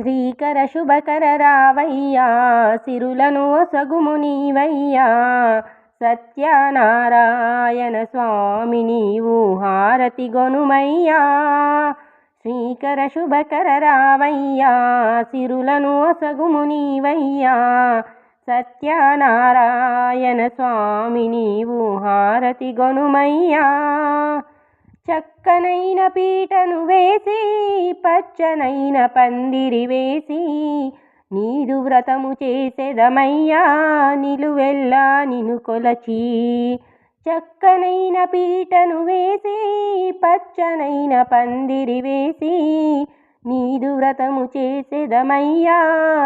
శ్రీకర శుభకర రావయ్యా సిరులను ఒసగుము నీవయ్యా. సత్యనారాయణ స్వామి నీవు హారతి గొనుమయ్యా. శ్రీకర శుభకర రావయ్యా సిరులను ఒసగుము నీవయ్యా. సత్యనారాయణ స్వామి నీవు హారతి గొనుమయ్యా. చక్కనైన పీటను వేసి పచ్చనైన పందిరి వేసి నీదు వ్రతము చేసేదమయ్యా నిలువెల్లా నిను కొలచి. చక్కనైన పీటను వేసి పచ్చనైన పందిరి వేసి నీదు వ్రతము చేసేదమయ్యా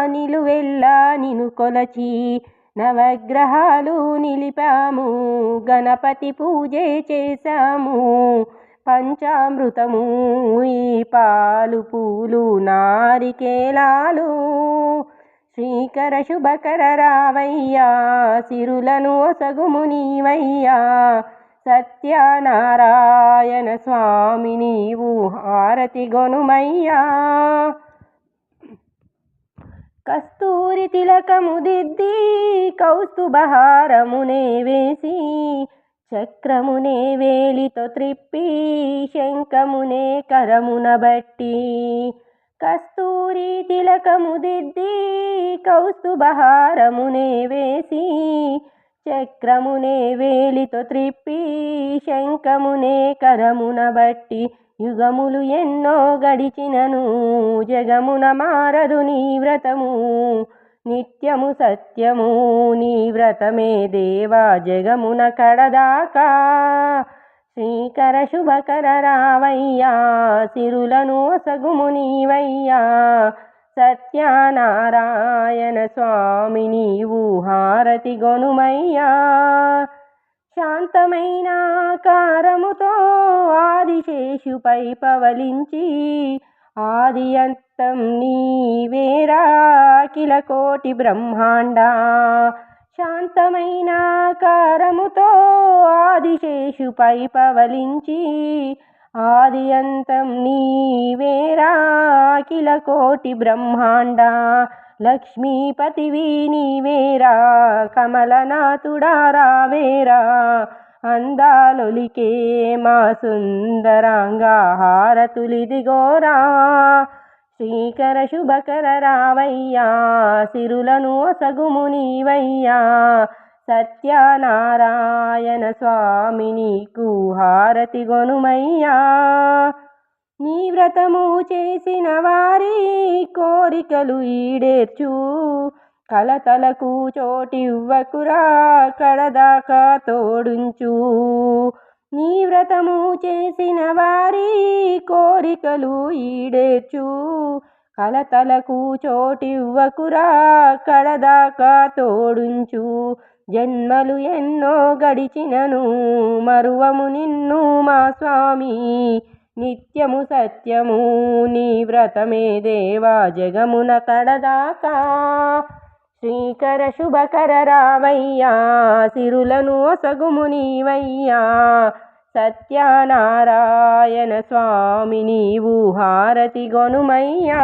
నిలువెల్లా నిను కొలచి. నవగ్రహాలు నిలిపాము గణపతి పూజే చేశాము పంచామృతము ఈ పాలు పూలు నారికేలాలు శ్రీకర శుభకర రావయ్యా సిరులను ఒసగుము నీవయ్యా. సత్యనారాయణ స్వామి నీవు హారతి గొనుమయ్యా. కస్తూరి తిలకము దిద్ది కౌస్తుభహారమునే వేసి చక్రమునే వేలితో త్రిప్పి శంఖమునే కరమున బట్టి. కస్తూరి తిలకము దిద్ది కౌస్తుభహారమునే వేసి చక్రమునే వేలితో త్రిప్పి శంఖమునే కరమున బట్టి. యుగములు ఎన్నో గడిచినను జగమున మారదు నీ వ్రతము. నిత్యము సత్యము నీ వ్రతమే దేవా జగమున కడదాకా. శ్రీకర శుభకర రావయ్యా సిరులను సగుము నీవయ్యా. సత్యనారాయణ స్వామి నీవు హారతి గొనుమయ్యా. శాంతమైన కారముతో ఆదిశేషుపై పవలించి ఆది అంతం నీవేరా అఖిల కోటి బ్రహ్మాండ. శాంతమైన కారముతో ఆదిశేషుపై పవలించి ఆది అంతం నీవేరా అఖిల కోటి బ్రహ్మాండ. లక్ష్మీపతివి నీవేరా కమలనాథుడా రావేరా అందాలొలికే మా సుందరాంగా హారతులిదిగోరా శ్రీకర శుభకర రావయ్యా సిరులను ఒసగుము నీవయ్యా. సత్యనారాయణ స్వామి నీకు హారతి గొనుమయ్యా. నీ వ్రతము చేసిన వారి కోరికలు ఈడేర్చు. కలతలకు చోటివ్వకురా కడదాకా తోడుంచు. నీ వ్రతము చేసిన వారి కోరికలు ఈడేర్చు. కలతలకు చోటివ్వకురా కడదాకా తోడుంచు. జన్మలు ఎన్నో గడిచినను మరువము నిన్ను మా స్వామి. నిత్యము సత్యము నీ వ్రతమే దేవా జగమున కడదాకా. శ్రీకర శుభకర రావయ్యా సిరులను ఒసగుము నీవయ్యా. సత్యనారాయణ స్వామి నీవు హారతి గొనుమయ్యా.